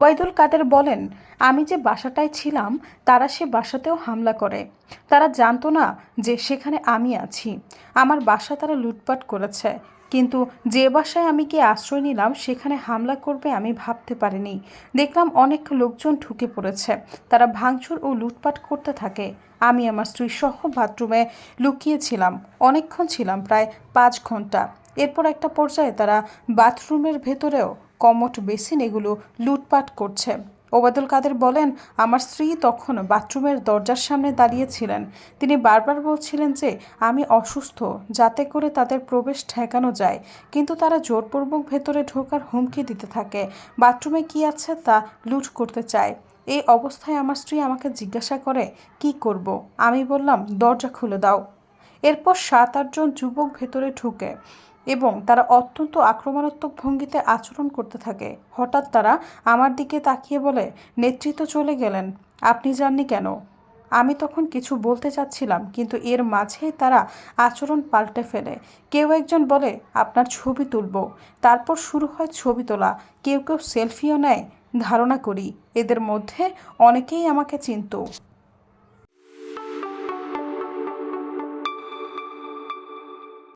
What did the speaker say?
ওবায়দুল কাদের বলেন, আমি যে বাসাটায় ছিলাম, তারা সে বাসাতেও হামলা করে। তারা জানতো না যে সেখানে আমি আছি। আমার বাসা তারা লুটপাট করেছে। কিন্তু যে বাসায় আমি গিয়ে আশ্রয় নিলাম, সেখানে হামলা করবে আমি ভাবতে পারিনি। দেখলাম অনেক লোকজন ঢুকে পড়েছে। তারা ভাঙচুর ও লুটপাট করতে থাকে। আমি আমার স্ত্রী সহ বাথরুমে লুকিয়েছিলাম। অনেকক্ষণ ছিলাম, প্রায় পাঁচ ঘণ্টা। এরপর একটা পর্যায়ে তারা বাথরুমের ভেতরেও কমট বেসিন এগুলো লুটপাট করছে। ওবায়দুল কাদের বলেন, আমার স্ত্রী তখন বাথরুমের দরজার সামনে দাঁড়িয়েছিলেন। তিনি বারবার বলছিলেন যে, আমি অসুস্থ, যাতে করে তাদের প্রবেশ ঠেকানো যায়। কিন্তু তারা জোরপূর্বক ভেতরে ঢোকার হুমকি দিতে থাকে। বাথরুমে কি আছে তা লুট করতে চায়। এই অবস্থায় আমার স্ত্রী আমাকে জিজ্ঞাসা করে, কি করব? আমি বললাম, দরজা খুলে দাও। এরপর সাত আটজন যুবক ভেতরে ঢুকে। এবং তারা অত্যন্ত আক্রমণাত্মক ভঙ্গিতে আচরণ করতে থাকে। হঠাৎ তারা আমার দিকে তাকিয়ে বলে, নেতৃত্ব চলে গেলেন। আপনি যাননি কেন? আমি তখন কিছু বলতে চাচ্ছিলাম, কিন্তু এর মাঝেই তারা আচরণ পাল্টে ফেলে। কেউ একজন বলে, আপনার ছবি তুলব। তারপর শুরু হয় ছবি তোলা। কেউ কেউ সেলফিও নেয়। ধারণা করি, এদের মধ্যে অনেকেই আমাকে চিনত।